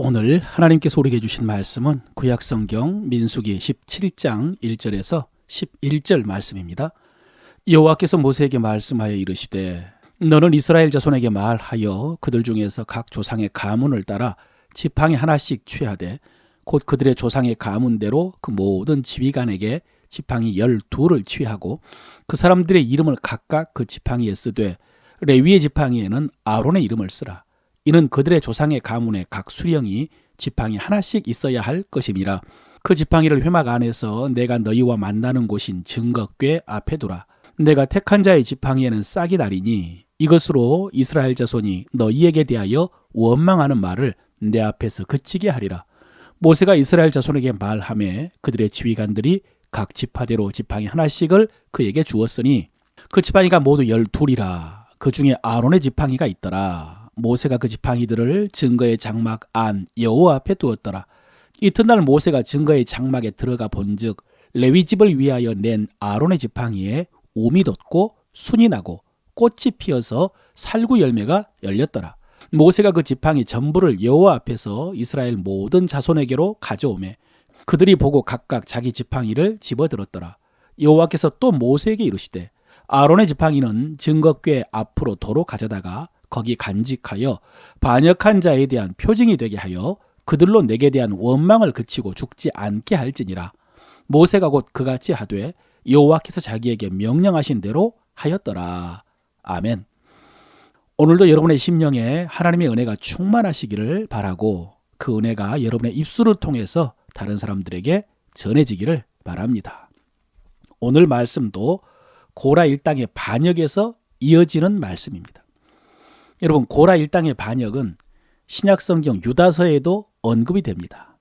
오늘 하나님께서 우리에게 주신 말씀은 구약성경 민수기 17장 1절에서 11절 말씀입니다. 여호와께서 모세에게 말씀하여 이르시되 너는 이스라엘 자손에게 말하여 그들 중에서 각 조상의 가문을 따라 지팡이 하나씩 취하되 곧 그들의 조상의 가문대로 그 모든 지휘관에게 지팡이 열두를 취하고 그 사람들의 이름을 각각 그 지팡이에 쓰되 레위의 지팡이에는 아론의 이름을 쓰라. 이는 그들의 조상의 가문에 각 수령이 지팡이 하나씩 있어야 할 것임이라. 그 지팡이를 회막 안에서 내가 너희와 만나는 곳인 증거궤 앞에 두라. 내가 택한 자의 지팡이에는 싹이 나리니 이것으로 이스라엘 자손이 너희에게 대하여 원망하는 말을 내 앞에서 그치게 하리라. 모세가 이스라엘 자손에게 말하매 그들의 지휘관들이 각 지파대로 지팡이 하나씩을 그에게 주었으니 그 지팡이가 모두 열둘이라. 그 중에 아론의 지팡이가 있더라. 모세가 그 지팡이들을 증거의 장막 안 여호와 앞에 두었더라. 이튿날 모세가 증거의 장막에 들어가 본즉 레위 집을 위하여 낸 아론의 지팡이에 우미 돋고 순이 나고 꽃이 피어서 살구 열매가 열렸더라. 모세가 그 지팡이 전부를 여호와 앞에서 이스라엘 모든 자손에게로 가져오매 그들이 보고 각각 자기 지팡이를 집어들었더라. 여호와께서 또 모세에게 이르시되 아론의 지팡이는 증거궤 앞으로 도로 가져다가 거기 간직하여 반역한 자에 대한 표징이 되게 하여 그들로 내게 대한 원망을 그치고 죽지 않게 할지니라. 모세가 곧 그같이 하되 여호와께서 자기에게 명령하신 대로 하였더라. 아멘. 오늘도 여러분의 심령에 하나님의 은혜가 충만하시기를 바라고 그 은혜가 여러분의 입술을 통해서 다른 사람들에게 전해지기를 바랍니다. 오늘 말씀도 고라 일당의 반역에서 이어지는 말씀입니다. 여러분 고라 일당의 반역은 신약성경 유다서에도 언급이 됩니다.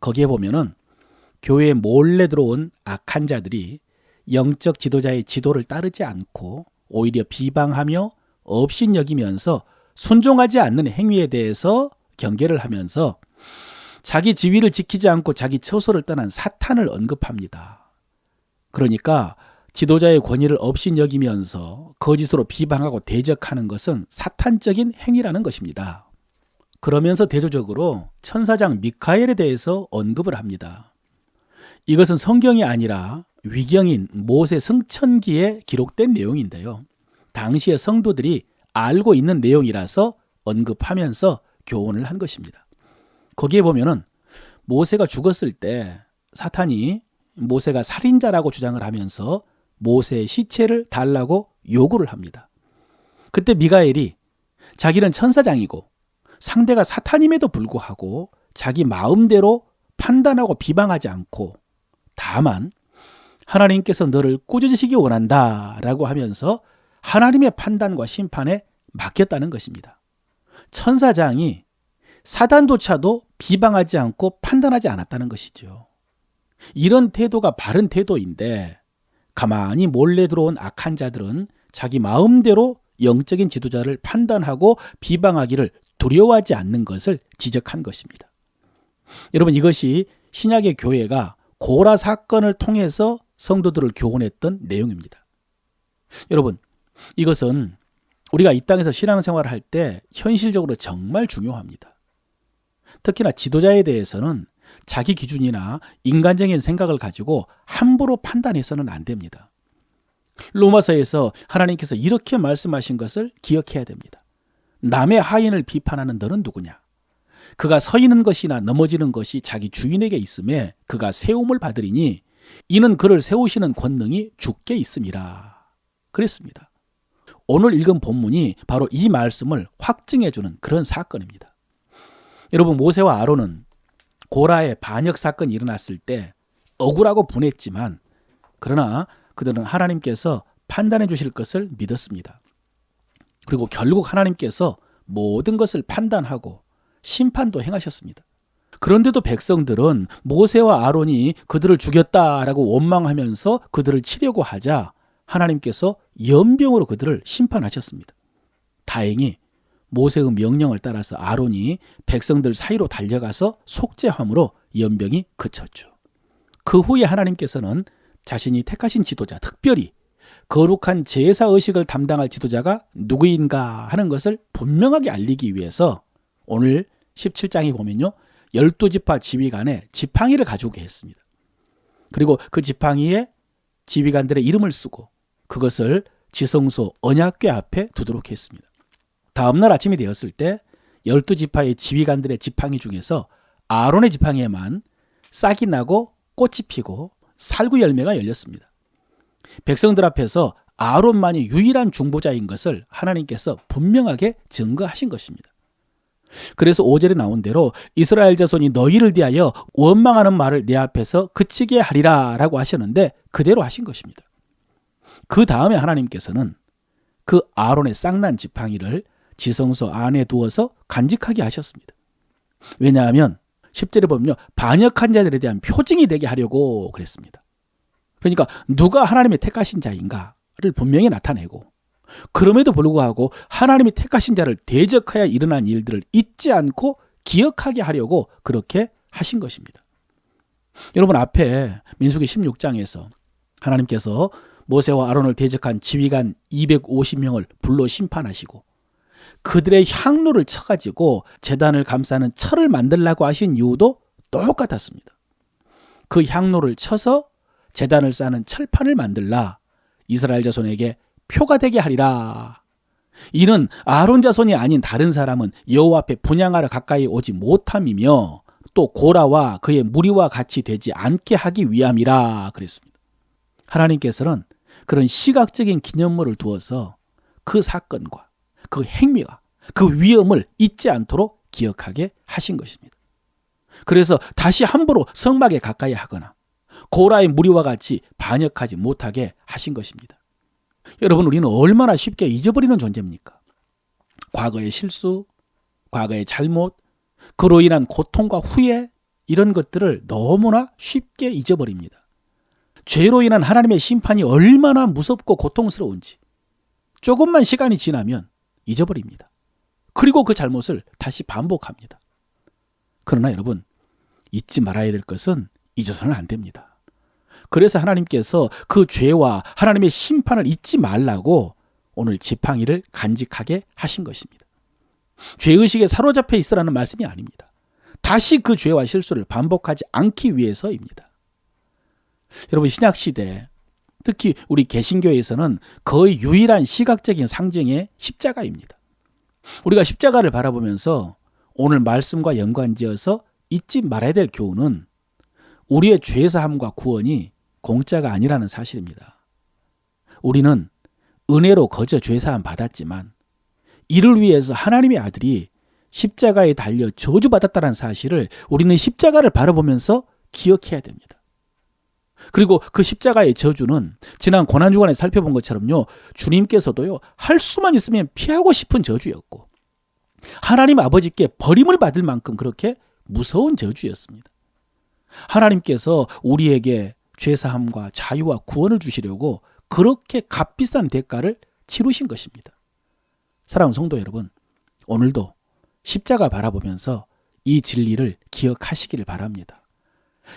거기에 보면은 교회에 몰래 들어온 악한 자들이 영적 지도자의 지도를 따르지 않고 오히려 비방하며 업신 여기면서 순종하지 않는 행위에 대해서 경계를 하면서 자기 지위를 지키지 않고 자기 처소를 떠난 사탄을 언급합니다. 그러니까 지도자의 권위를 업신 여기면서 거짓으로 비방하고 대적하는 것은 사탄적인 행위라는 것입니다. 그러면서 대조적으로 천사장 미카엘에 대해서 언급을 합니다. 이것은 성경이 아니라 위경인 모세 성천기에 기록된 내용인데요. 당시의 성도들이 알고 있는 내용이라서 언급하면서 교훈을 한 것입니다. 거기에 보면은 모세가 죽었을 때 사탄이 모세가 살인자라고 주장을 하면서 모세의 시체를 달라고 요구를 합니다. 그때 미가엘이 자기는 천사장이고 상대가 사탄임에도 불구하고 자기 마음대로 판단하고 비방하지 않고 다만 하나님께서 너를 꾸짖으시기 원한다 라고 하면서 하나님의 판단과 심판에 맡겼다는 것입니다. 천사장이 사단도차도 비방하지 않고 판단하지 않았다는 것이죠. 이런 태도가 바른 태도인데 가만히 몰래 들어온 악한 자들은 자기 마음대로 영적인 지도자를 판단하고 비방하기를 두려워하지 않는 것을 지적한 것입니다. 여러분 이것이 신약의 교회가 고라 사건을 통해서 성도들을 교훈했던 내용입니다. 여러분 이것은 우리가 이 땅에서 신앙생활을 할 때 현실적으로 정말 중요합니다. 특히나 지도자에 대해서는 자기 기준이나 인간적인 생각을 가지고 함부로 판단해서는 안 됩니다. 로마서에서 하나님께서 이렇게 말씀하신 것을 기억해야 됩니다. 남의 하인을 비판하는 너는 누구냐? 그가 서 있는 것이나 넘어지는 것이 자기 주인에게 있음에 그가 세움을 받으리니 이는 그를 세우시는 권능이 주께 있음이라. 그랬습니다. 오늘 읽은 본문이 바로 이 말씀을 확증해 주는 그런 사건입니다. 여러분 모세와 아론은 고라의 반역 사건이 일어났을 때 억울하고 분했지만 그러나 그들은 하나님께서 판단해 주실 것을 믿었습니다. 그리고 결국 하나님께서 모든 것을 판단하고 심판도 행하셨습니다. 그런데도 백성들은 모세와 아론이 그들을 죽였다라고 원망하면서 그들을 치려고 하자 하나님께서 연병으로 그들을 심판하셨습니다. 다행히 모세의 명령을 따라서 아론이 백성들 사이로 달려가서 속죄함으로 연병이 그쳤죠. 그 후에 하나님께서는 자신이 택하신 지도자, 특별히 거룩한 제사 의식을 담당할 지도자가 누구인가 하는 것을 분명하게 알리기 위해서 오늘 17장에 보면요. 12지파 지휘관에 지팡이를 가지고 했습니다. 그리고 그 지팡이에 지휘관들의 이름을 쓰고 그것을 지성소 언약궤 앞에 두도록 했습니다. 다음 날 아침이 되었을 때 열두 지파의 지휘관들의 지팡이 중에서 아론의 지팡이에만 싹이 나고 꽃이 피고 살구 열매가 열렸습니다. 백성들 앞에서 아론만이 유일한 중보자인 것을 하나님께서 분명하게 증거하신 것입니다. 그래서 5절에 나온 대로 이스라엘 자손이 너희를 대하여 원망하는 말을 내 앞에서 그치게 하리라 라고 하셨는데 그대로 하신 것입니다. 그 다음에 하나님께서는 그 아론의 쌍난 지팡이를 지성소 안에 두어서 간직하게 하셨습니다. 왜냐하면 10절에 보면요. 반역한 자들에 대한 표징이 되게 하려고 그랬습니다. 그러니까 누가 하나님의 택하신 자인가를 분명히 나타내고 그럼에도 불구하고 하나님이 택하신 자를 대적하여 일어난 일들을 잊지 않고 기억하게 하려고 그렇게 하신 것입니다. 여러분 앞에 민수기 16장에서 하나님께서 모세와 아론을 대적한 지휘관 250명을 불러 심판하시고 그들의 향로를 쳐가지고 재단을 감싸는 철을 만들라고 하신 이유도 똑같았습니다. 그 향로를 쳐서 재단을 쌓는 철판을 만들라 이스라엘 자손에게 표가 되게 하리라. 이는 아론 자손이 아닌 다른 사람은 여호와 앞에 분양하러 가까이 오지 못함이며 또 고라와 그의 무리와 같이 되지 않게 하기 위함이라 그랬습니다. 하나님께서는 그런 시각적인 기념물을 두어서 그 사건과 그 행위가 그 위험을 잊지 않도록 기억하게 하신 것입니다. 그래서 다시 함부로 성막에 가까이 하거나 고라의 무리와 같이 반역하지 못하게 하신 것입니다. 여러분 우리는 얼마나 쉽게 잊어버리는 존재입니까? 과거의 실수, 과거의 잘못, 그로 인한 고통과 후회 이런 것들을 너무나 쉽게 잊어버립니다. 죄로 인한 하나님의 심판이 얼마나 무섭고 고통스러운지 조금만 시간이 지나면 잊어버립니다. 그리고 그 잘못을 다시 반복합니다. 그러나 여러분 잊지 말아야 될 것은 잊어서는 안 됩니다. 그래서 하나님께서 그 죄와 하나님의 심판을 잊지 말라고 오늘 지팡이를 간직하게 하신 것입니다. 죄의식에 사로잡혀 있으라는 말씀이 아닙니다. 다시 그 죄와 실수를 반복하지 않기 위해서입니다. 여러분 신약 시대 특히 우리 개신교에서는 거의 유일한 시각적인 상징의 십자가입니다. 우리가 십자가를 바라보면서 오늘 말씀과 연관지어서 잊지 말아야 될 교훈은 우리의 죄사함과 구원이 공짜가 아니라는 사실입니다. 우리는 은혜로 거저 죄사함 받았지만 이를 위해서 하나님의 아들이 십자가에 달려 저주받았다는 사실을 우리는 십자가를 바라보면서 기억해야 됩니다. 그리고 그 십자가의 저주는 지난 고난주간에 살펴본 것처럼요, 주님께서도요, 할 수만 있으면 피하고 싶은 저주였고, 하나님 아버지께 버림을 받을 만큼 그렇게 무서운 저주였습니다. 하나님께서 우리에게 죄사함과 자유와 구원을 주시려고 그렇게 값비싼 대가를 치르신 것입니다. 사랑하는 성도 여러분, 오늘도 십자가 바라보면서 이 진리를 기억하시기를 바랍니다.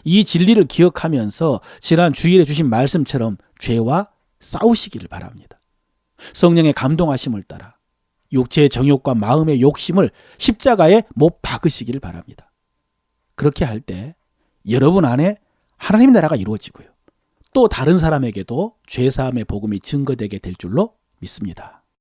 이 진리를 기억하면서 지난 주일에 주신 말씀처럼 죄와 싸우시기를 바랍니다. 성령의 감동하심을 따라 육체의 정욕과 마음의 욕심을 십자가에 못 박으시기를 바랍니다. 그렇게 할 때 여러분 안에 하나님 나라가 이루어지고요. 또 다른 사람에게도 죄사함의 복음이 증거되게 될 줄로 믿습니다.